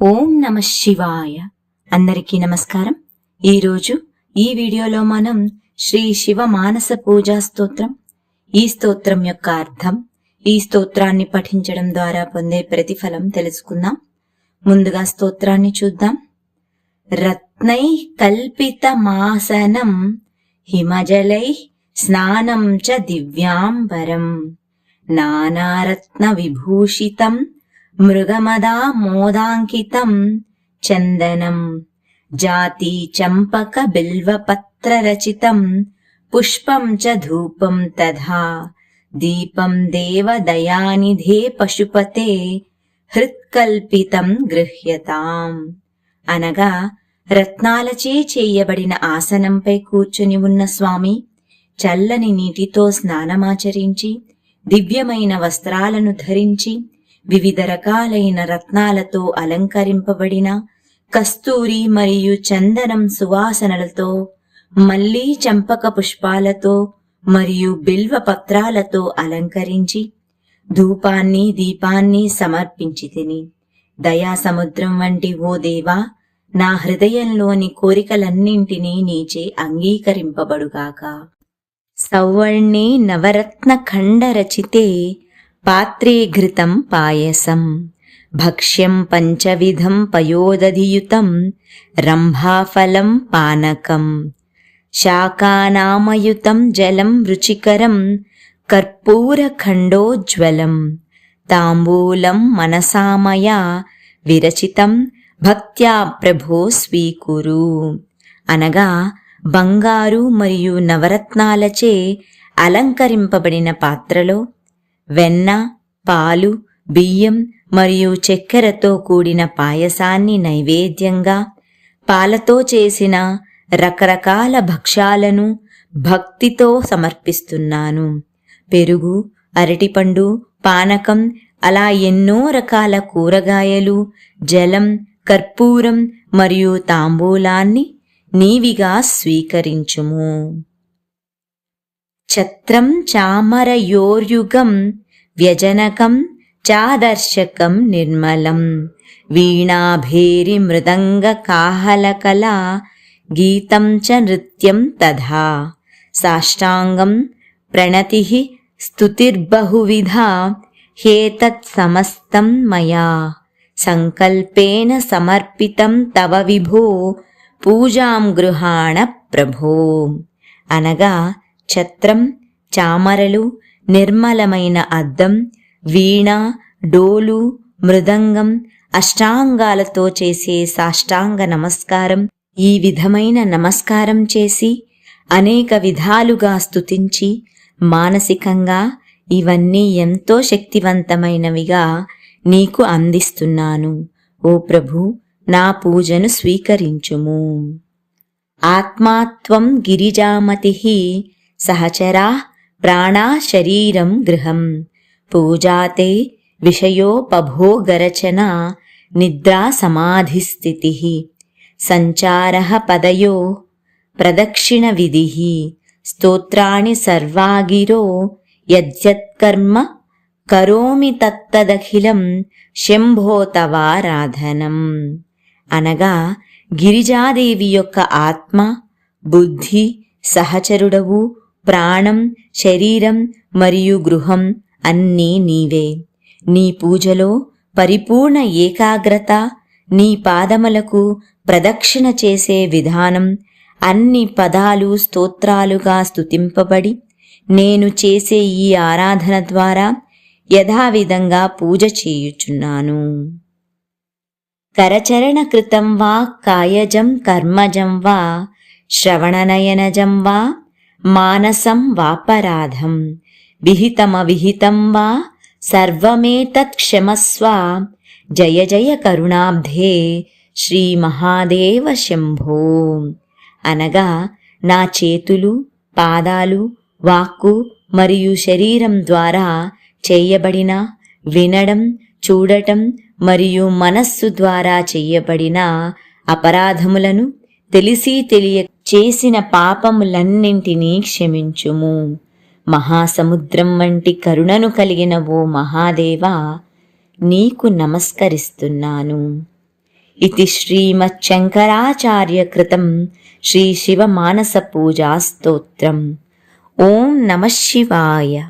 ఓం నమ శివాయ. అందరికీ నమస్కారం. ఈరోజు ఈ వీడియోలో మనం శ్రీ శివ మానస పూజా స్తోత్రం ఈ స్తోత్రం యొక్క అర్థం ఈ స్తోత్రాన్ని పఠించడం ద్వారా పొందే ప్రతిఫలం తెలుసుకుందాం. ముందుగా స్తోత్రాన్ని చూద్దాం. రత్నై కల్పితమాసనం హిమజలై స్నానం చ దివ్యాంబరం. నానారత్న విభూషితం మృగమదా మోదాంకితం చందనం. జాతి చంపక బిల్వపత్ర రచితం. పుష్పం చ ధూపం తథా. దీపం దేవదయానిధే పశుపతే. హృత్కల్పితం గృహ్యతాం. అనగా రత్నాలచే చేయబడిన ఆసనంపై కూర్చుని ఉన్న స్వామి చల్లని నీటితో స్నానమాచరించి దివ్యమైన వస్త్రాలను ధరించి వివిధ రకాలైన రత్నాలతో అలంకరింపబడిన కస్తూరి మరియు చందనం సువాసనలతో మల్లీ చంపక పుష్పాలతో మరియు బిల్వ పత్రాలతో అలంకరించి ధూపాన్ని దీపాన్ని సమర్పించి తిని. దయా సముద్రం వంటి ఓ దేవా నా హృదయంలోని కోరికలన్నింటినీ నీచే అంగీకరింపబడుగాక. సౌవర్ణే నవరత్న ఖండరచితే రచితే పాత్రీఘృతం పాయసం. భక్ష్యం పంచవిధం పయోదధియుతం. రంభాఫలం పానకం. శాకానామయుతం జలం రుచికరం. కర్పూరఖండోజ్వలం. తాంబూలం మనసామయా విరచితం. భక్త్యా ప్రభో స్వీకురు. అనగా బంగారు మరియు నవరత్నాలచే అలంకరింపబడిన పాత్రలో వెన్న పాలు బియ్యం మరియు చక్కెరతో కూడిన పాయసాన్ని నైవేద్యంగా పాలతో చేసిన రకరకాల భక్ష్యాలను భక్తితో సమర్పిస్తున్నాను. పెరుగు అరటిపండు పానకం అలా ఎన్నో రకాల కూరగాయలు జలం కర్పూరం మరియు తాంబూలాన్ని నీవిగా స్వీకరించుము. ఛత్రం చామరయోర్యుగం వ్యజనకం చాదర్శకం నిర్మలం. వీణాభేరి మృదంగ కాహలకలా గీతం చ నృత్యం తథా. సాష్టాంగం ప్రణతి స్తుతిర్బహువిధా హేతత్ సమస్తం మయా. సంకల్పేన సమర్పితం తవ విభో పూజాం గృహాణ ప్రభో. అనగా ఛత్రం చామరలు నిర్మలమైన అద్దం వీణ డోలు మృదంగం అష్టాంగాలతో చేసే సాష్టాంగ నమస్కారం. ఈ విధమైన నమస్కారం చేసి అనేక విధాలుగా స్తుతించి మానసికంగా ఇవన్నీ ఎంతో శక్తివంతమైనవిగా నీకు అందిస్తున్నాను. ఓ ప్రభు నా పూజను స్వీకరించుము. ఆత్మాత్వం గిరిజామతి సహచరా ప్రాణా శరీరం గృహం. పూజాతే విషయోపభోగరచన నిద్రా సమాధిస్థితి. సంచార పదయో ప్రదక్షిణ విధి. స్తోత్రాణి సర్వాగిరో యద్యత్కర్మ కరోమి తత్తదఖిలం శంభో తవారాధనం అనగా గిరిజాదేవి యొక్క ఆత్మ బుద్ధి సహచరుడవు ప్రాణం శరీరం మరియు గృహం అన్నీ నీవే. నీ పూజలో పరిపూర్ణ ఏకాగ్రత నీ పాదములకు ప్రదక్షిణ చేసే విధానం అన్ని పదాలు స్తోత్రాలుగా స్తుతింపబడి నేను చేసే ఈ ఆరాధన ద్వారా యథావిధంగా పూజ చేయుచున్నాను. కరచరణ కృతం వా కాయజం కర్మజం వా శ్రవణనయనజం వా మానసం వాపరాధం విహితమవిహితం వా సర్వమేతత్క్షమస్వ జయ జయ కరుణాబ్ధే శ్రీ మహాదేవ శంభో. అనగా నా చేతులు పాదాలు వాక్కు మరియు శరీరం ద్వారా చేయబడిన వినడం చూడటం మరియు మనస్సు ద్వారా చేయబడిన అపరాధములను తెలిసి తెలియ చేసిన పాపములన్నింటినీ క్షమించుము. మహాసముద్రం వంటి కరుణను కలిగిన ఓ మహాదేవా నీకు నమస్కరిస్తున్నాను. ఇది శ్రీమచ్చంకరాచార్యకృతం శ్రీ శివ మానస పూజాస్తోత్రం ఓం నమ శివాయ.